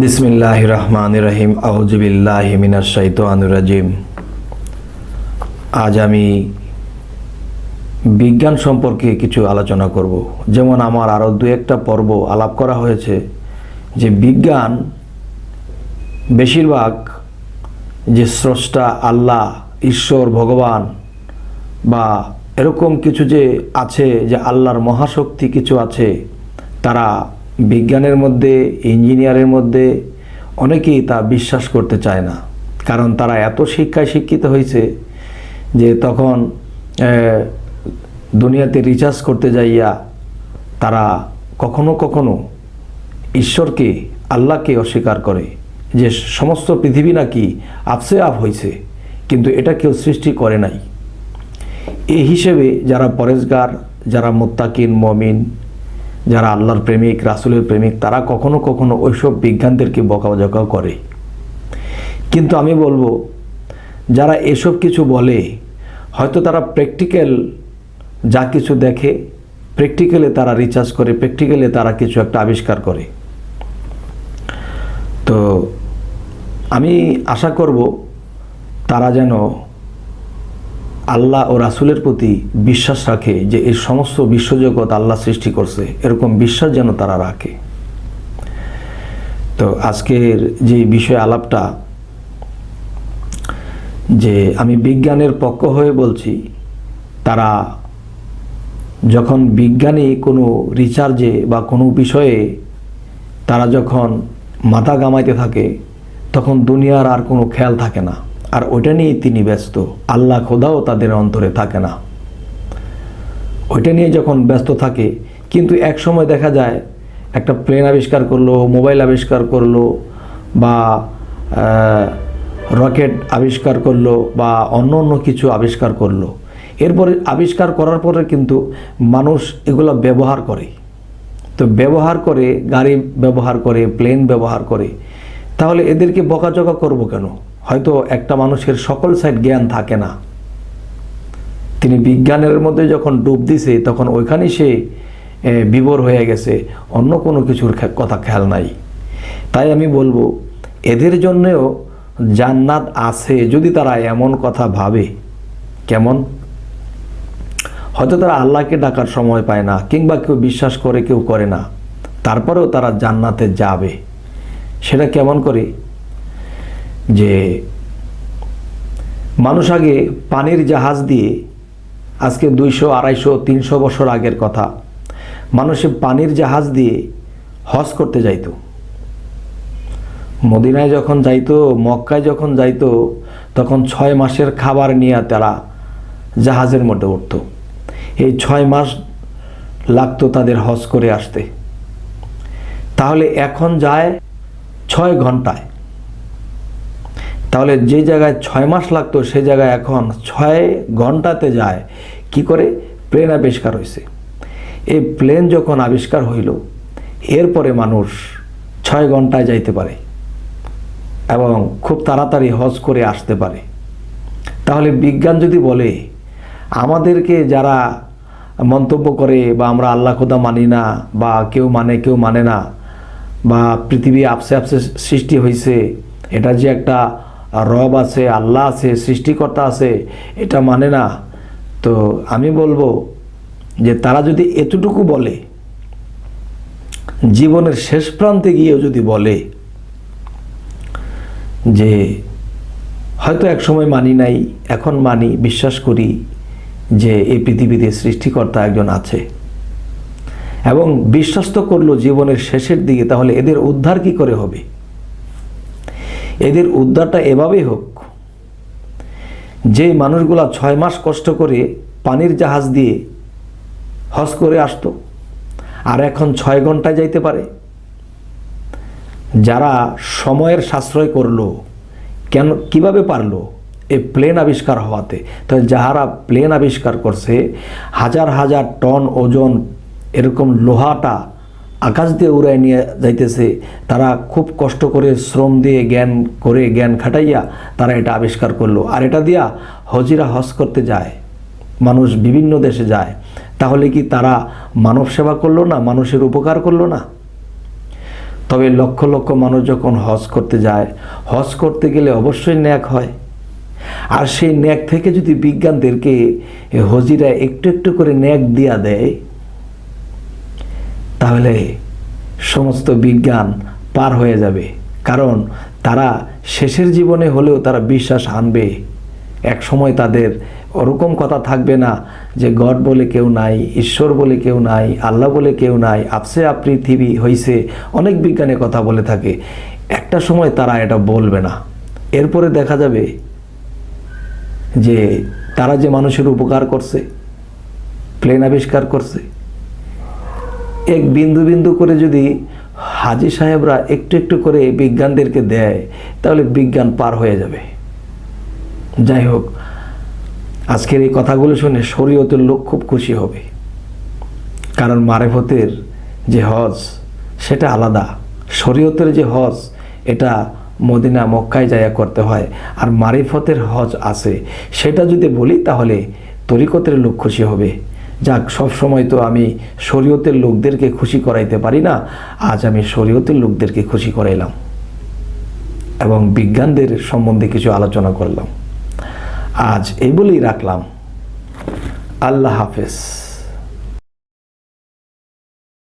বিসমিল্লাহ রহমান রহিম আউজবিল্লাহ মিনার রাজিম আজ আমি বিজ্ঞান সম্পর্কে কিছু আলোচনা করব। যেমন আমার আরও দু একটা পর্ব আলাপ করা হয়েছে যে বিজ্ঞান বেশিরভাগ যে স্রষ্টা আল্লাহ, ঈশ্বর, ভগবান বা এরকম কিছু যে আছে, যে আল্লাহর মহাশক্তি কিছু আছে, তারা বিজ্ঞানের মধ্যে, ইঞ্জিনিয়ারের মধ্যে অনেকেই তা বিশ্বাস করতে চায় না। কারণ তারা এত শিক্ষায় শিক্ষিত হয়েছে যে তখন দুনিয়াতে রিচার্জ করতে যাইয়া তারা কখনো কখনো ঈশ্বরকে, আল্লাহকে অস্বীকার করে যে সমস্ত পৃথিবী নাকি আপসে আপ হয়েছে, কিন্তু এটা কেউ সৃষ্টি করে নাই। এই হিসেবে যারা পরেশগার, যারা মোত্তাকিন, মমিন যারা আল্লাহর প্রেমিক, রাসুলের প্রেমিক, তারা কখনো কখনো ওইসব বিজ্ঞানদেরকে বকাবজকাও করে। কিন্তু আমি বলব, যারা এসব কিছু বলে, হয়তো তারা প্র্যাকটিক্যাল যা কিছু দেখে, প্র্যাকটিক্যালে তারা রিচার্জ করে, প্র্যাকটিক্যালে তারা কিছু একটা আবিষ্কার করে। তো আমি আশা করব, তারা যেন আল্লাহ ও রাসুলের প্রতি বিশ্বাস রাখে যে এই সমস্ত বিশ্বজগৎ আল্লাহ সৃষ্টি করছে। এরকম বিশ্বাস যেন তারা রাখে। তো আজকের যে বিষয় আলাপটা, যে আমি বিজ্ঞানের পক্ষ হয়ে বলছি, তারা যখন বিজ্ঞানী কোনো রিচার্জে বা কোনো বিষয়ে তারা যখন মাথা গামাইতে থাকে, তখন দুনিয়ার আর কোনো খেয়াল থাকে না। আর ওইটা নিয়েই তিনি ব্যস্ত। আল্লাহ খোদাও তাদের অন্তরে থাকে না। ওইটা নিয়ে যখন ব্যস্ত থাকে, কিন্তু এক সময় দেখা যায়, একটা প্লেন আবিষ্কার করল মোবাইল আবিষ্কার করল, বা রকেট আবিষ্কার করল, বা অন্য অন্য কিছু আবিষ্কার করল। এরপরে আবিষ্কার করার পরে কিন্তু মানুষ এগুলো ব্যবহার করে। তো ব্যবহার করে, গাড়ি ব্যবহার করে প্লেন ব্যবহার করে, তাহলে এদেরকে বকাঝকা করব কেন? হয়তো একটা মানুষের সকল সাইড জ্ঞান থাকে না। তিনি বিজ্ঞানের মধ্যে যখন ডুব দিছে তখন ওইখানেই সে এ, বিভোর হয়ে গেছে। অন্য কোনো কিছুর কথা খেয়াল নাই। তাই আমি বলব এদের জন্যেও জান্নাত আছে যদি তারা এমন কথা ভাবে। কেমন? হয়তো তারা আল্লাহকে ডাকার সময় পায় না কিংবা কেউ বিশ্বাস করে কেউ করে না। তারপরেও তারা জান্নাতে যাবে। সেটা কেমন করে? যে মানুষ আগে পানির জাহাজ দিয়ে আজকে দুইশো, আড়াইশো, তিনশো বছর আগের কথা। মানুষে পানির জাহাজ দিয়ে হজ করতে যাইত। মদিনায় যখন যাইতো, মক্কায় যখন যাইতো, তখন ছয় মাসের খাবার নিয়ে তারা জাহাজের মধ্যে উঠতো। এই ছয় মাস লাগতো তাদের হজ করে আসতে। তাহলে এখন যায় ছয় ঘন্টায়। তাহলে যে জায়গায় ছয় মাস লাগতো, সে জায়গায় এখন ছয় ঘন্টাতে যায়। কি করে? প্লেন আবিষ্কার হয়েছে এই প্লেন যখন আবিষ্কার হইল, এরপরে মানুষ ছয় ঘন্টায় যাইতে পারে এবং খুব তাড়াতাড়ি হজ করে আসতে পারে। তাহলে বিজ্ঞান যদি বলে, আমাদেরকে যারা মন্তব্য করে বা আমরা আল্লাহ খোদা মানি না বা কেউ মানে কেউ মানে না, বা পৃথিবী আপসে আপসে সৃষ্টি হয়েছে এটা যে একটা রব আছে, আল্লাহ আছে, সৃষ্টিকর্তা আছে, এটা মানে না। তো আমি বলব যে তারা যদি এতটুকু বলে, জীবনের শেষ প্রান্তে গিয়েও যদি বলে যে হয়তো এক সময় মানি নাই, এখন মানি, বিশ্বাস করি যে এই পৃথিবীতে সৃষ্টিকর্তা একজন আছে। এবং বিশ্বাস তো করল জীবনের শেষের দিকে, তাহলে এদের উদ্ধার কি করে হবে? এদের উদ্ধারটা এভাবেই হোক। যে মানুষগুলা ছয় মাস কষ্ট করে পানির জাহাজ দিয়ে হজ করে আসতো, আর এখন ছয় ঘন্টায় যাইতে পারে। যারা সময়ের সাশ্রয় করল, কেন, কীভাবে পারল? এই প্লেন আবিষ্কার হওয়াতে। তো যাহারা প্লেন আবিষ্কার করছে, হাজার হাজার টন ওজন, এরকম লোহাটা আকাশ দিয়ে উড়ায় নিয়ে যাইতেছে, তারা খুব কষ্ট করে শ্রম দিয়ে জ্ঞান করে জ্ঞান খাটাইয়া তারা এটা আবিষ্কার করল। আর এটা দিয়া হজিরা হজ করতে যায়, মানুষ বিভিন্ন দেশে যায়। তাহলে কি তারা মানব সেবা করল না, মানুষের উপকার করল না? তবে লক্ষ লক্ষ মানুষ যখন হজ করতে যায়, হজ করতে গেলে অবশ্যই ন্যাক হয়। আর সেই ন্যাক থেকে যদি বিজ্ঞানদেরকে হজিরা একটু একটু করে ন্যাক দিয়া দেয় তাহলে সমস্ত বিজ্ঞান পার হয়ে যাবে। কারণ তারা শেষের জীবনে হলেও তারা বিশ্বাস আনবে। এক সময় তাদের ওরকম কথা থাকবে না যে গড বলে কেউ নাই, ঈশ্বর বলে কেউ নাই, আল্লাহ বলে কেউ নাই, আপসে আপ পৃথিবী হইছে, অনেক বিজ্ঞানে কথা বলে থাকে। একটা সময় তারা এটা বলবে না। এরপরে দেখা যাবে যে তারা যে মানুষের উপকার করছে, প্লেন আবিষ্কার করছে এক বিন্দু বিন্দু করে যদি হাজি সাহেবরা একটু একটু করে বিজ্ঞানদেরকে দেয়, তাহলে বিজ্ঞান পার হয়ে যাবে। যাই হোক, আজকের এই কথাগুলো শুনে শরীয়তের লোক খুব খুশি হবে। কারণ মারেফতের যে হজ, সেটা আলাদা। শরীয়তের যে হজ, এটা মদিনা মক্কায় যায়া করতে হয়। আর মারিফতের হজ আছে। সেটা যদি বলি, তাহলে তরিকতের লোক খুশি হবে। যাক, সব সময় তো আমি শরীয়তের লোকদেরকে খুশি করাইতে পারি না, আজ আমি শরীয়তের লোকদেরকে খুশি করাইলাম এবং বিজ্ঞানদের সম্বন্ধে কিছু আলোচনা করলাম। আজ এই বলেই রাখলাম। আল্লাহ হাফেজ।